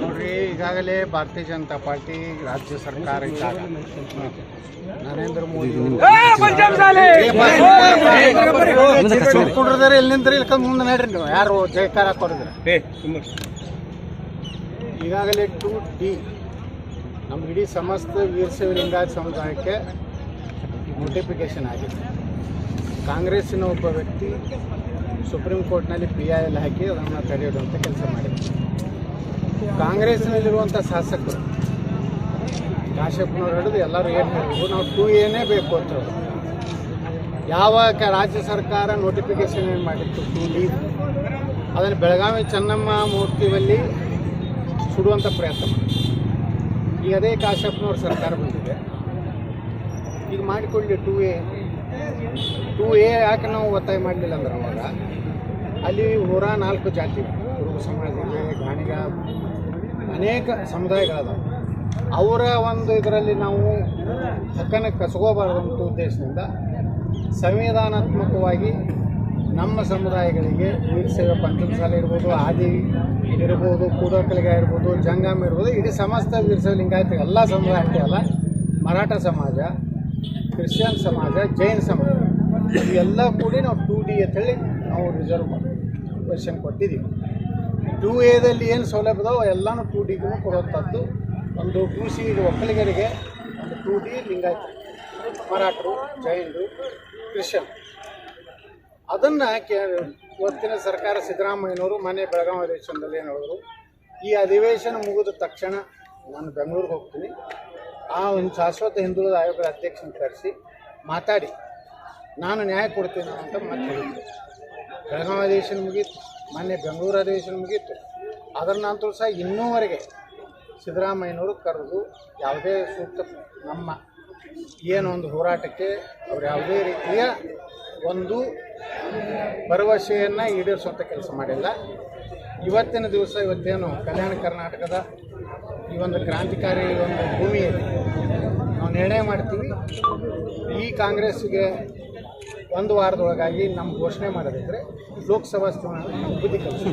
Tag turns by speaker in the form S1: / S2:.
S1: ನೋಡ್ರಿ ಈಗಾಗಲೇ ಭಾರತೀಯ ಜನತಾ ಪಾರ್ಟಿ ರಾಜ್ಯ ಸರ್ಕಾರ ಇದ್ದಾಗ ನರೇಂದ್ರ ಮೋದಿ ಕುಡ್ರದಾರೆ ಇಲ್ಲಿ ನಿಂತ್ರಿ ಇಲ್ಲಿ ಮುಂದೆ ನೋಡ್ರಿ ನೀವು. ಯಾರು ಜಯಕಾರ ಕೊಡಿದ್ರೆ ಈಗಾಗಲೇ ಟು ಡಿ ನಮ್ಮ ಇಡೀ ಸಮಸ್ತ ವೀರಶೈವ ಲಿಂಗಾಯತ ಸಮುದಾಯಕ್ಕೆ ನೋಟಿಫಿಕೇಶನ್ ಆಗಿದೆ. ಕಾಂಗ್ರೆಸ್ಸಿನ ಒಬ್ಬ ವ್ಯಕ್ತಿ ಸುಪ್ರೀಂ ಕೋರ್ಟ್ನಲ್ಲಿ ಪಿ ಐ ಎಲ್ ಹಾಕಿ ಅದನ್ನು ತಡೆಯಿಡುವಂಥ ಕೆಲಸ ಮಾಡಿದ್ರು. ಕಾಂಗ್ರೆಸ್ನಲ್ಲಿರುವಂಥ ಶಾಸಕರು ಕಾಶಪ್ಪನವ್ರು ಹಿಡಿದು ಎಲ್ಲರೂ ಏನು ಹೇಳಿದ್ರು, ನಾವು ಟೂ ಎನೇ ಬೇಕು ಅಂತ ಯಾವ ರಾಜ್ಯ ಸರ್ಕಾರ ನೋಟಿಫಿಕೇಶನ್ ಏನು ಮಾಡಿತ್ತು? Two D. ಅದನ್ನು ಬೆಳಗಾವಿ ಚೆನ್ನಮ್ಮ ಮೂರ್ತಿಯಲ್ಲಿ ಸುಡುವಂಥ ಪ್ರಯತ್ನ ಮಾಡಿದ್ರು. ಈಗ ಅದೇ ಕಾಶಪ್ಪನವ್ರ ಸರ್ಕಾರ ಬಂದಿದೆ. ಈಗ ಮಾಡಿಕೊಳ್ಳಿ ಟೂ ಎ. ಟೂ ಎ ಯಾಕೆ ನಾವು ಒತ್ತಾಯ ಮಾಡಲಿಲ್ಲ ಅಂದ್ರೆ ಅವಾಗ? ಅಲ್ಲಿ ನೂರ ನಾಲ್ಕು ಜಾತಿ ಕುರುಬ ಸಮಾಜ ಗಾಣಿಗ ಅನೇಕ ಸಮುದಾಯಗಳದಾವೆ. ಅವರ ಒಂದು ಇದರಲ್ಲಿ ನಾವು ಹಕ್ಕನ್ನು ಕಸ್ಕೋಬಾರ್ದು ಅಂತ ಉದ್ದೇಶದಿಂದ ಸಂವಿಧಾನಾತ್ಮಕವಾಗಿ ನಮ್ಮ ಸಮುದಾಯಗಳಿಗೆ ವೀರಶೈವ ಪಂಚಮಸಾಲ ಇರ್ಬೋದು, ಆದಿ ಇರ್ಬೋದು ಕೂಡಕಲಿಗ ಇರ್ಬೋದು, ಜಂಗಮ ಇರ್ಬೋದು, ಇಡೀ ಸಮಸ್ತ ವೀರಶೈವ ಲಿಂಗಾಯತ ಎಲ್ಲ ಸಮುದಾಯ ಅಷ್ಟೇ ಅಲ್ಲ, ಮರಾಠ ಸಮಾಜ ಕ್ರಿಶ್ಚಿಯನ್ ಸಮಾಜ, ಜೈನ್ ಸಮಾಜ, ಇವೆಲ್ಲ ಕೂಡಿ ನಾವು ಟೂ ಡಿ ಅಂತೇಳಿ ನಾವು ರಿಸರ್ವ್ ಕ್ವೆಶನ್ ಕೊಟ್ಟಿದ್ದೀವಿ. ಟೂ ಎದಲ್ಲಿ ಏನು ಸೌಲಭ್ಯ ಇದಾವೆ ಎಲ್ಲನೂ ಟೂ ಡಿಗೂ ಕೊಡುವಂಥದ್ದು. ಒಂದು ಸಿ ಒಕ್ಕಲಿಗರಿಗೆ ಒಂದು ಟೂ ಡಿ ಲಿಂಗಾಯತ, ಮರಾಠರು, ಜೈನರು, ಕ್ರಿಶ್ಚಿಯನ್. ಅದನ್ನು ಕೇ ಇವತ್ತಿನ ಸರ್ಕಾರ ಸಿದ್ದರಾಮಯ್ಯನವರು ಮನೆ ಬೆಳಗಾವಿ ಅಧಿವೇಶನದಲ್ಲಿ ಏನು ಹೇಳಿದ್ರು, ಈ ಅಧಿವೇಶನ ಮುಗಿದ ತಕ್ಷಣ ನಾನು ಬೆಂಗಳೂರಿಗೆ ಹೋಗ್ತೀನಿ. ಆ ಒಂದು ಶಾಶ್ವತ ಹಿಂದುಳಿದ ಆಯೋಗದ ಅಧ್ಯಕ್ಷನ ಕರೆಸಿ ಮಾತಾಡಿ, ನಾನು ನ್ಯಾಯ ಕೊಡ್ತೀನಿ ಅಂತ ಮತ್ತೆ ಹೇಳಿದ್ದೆ ಬೆಳಗಾವಿ ಅಧಿವೇಶನ ಮುಗೀತು, ಮೊನ್ನೆ ಬೆಂಗಳೂರು ಅಧಿವೇಶನ ಮುಗೀತು. ಅದರ ನಂತರ ಸಹ ಇನ್ನೂವರೆಗೆ ಸಿದ್ದರಾಮಯ್ಯನವರು ಕರೆದು ಯಾವುದೇ ಸೂಕ್ತ ನಮ್ಮ ಏನು ಒಂದು ಹೋರಾಟಕ್ಕೆ ಅವರು ಯಾವುದೇ ರೀತಿಯ ಒಂದು ಭರವಸೆಯನ್ನು ಈಡೇರಿಸುವಂಥ ಕೆಲಸ ಮಾಡಿಲ್ಲ. ಇವತ್ತಿನ ದಿವಸ ಇವತ್ತೇನು ಕಲ್ಯಾಣ ಕರ್ನಾಟಕದ ಈ ಒಂದು ಕ್ರಾಂತಿಕಾರಿ ಒಂದು ಭೂಮಿಯಲ್ಲಿ ನಾವು ನಿರ್ಣಯ ಮಾಡ್ತೀವಿ. ಈ ಕಾಂಗ್ರೆಸ್ಗೆ ಒಂದು ವಾರದೊಳಗಾಗಿ ನಮ್ಮ ಘೋಷಣೆ ಮಾಡೋದಿದ್ರೆ ಲೋಕಸಭಾ ಚುನಾವಣೆ ಬುದ್ಧಿ ಕಲಿಸ್ತೀವಿ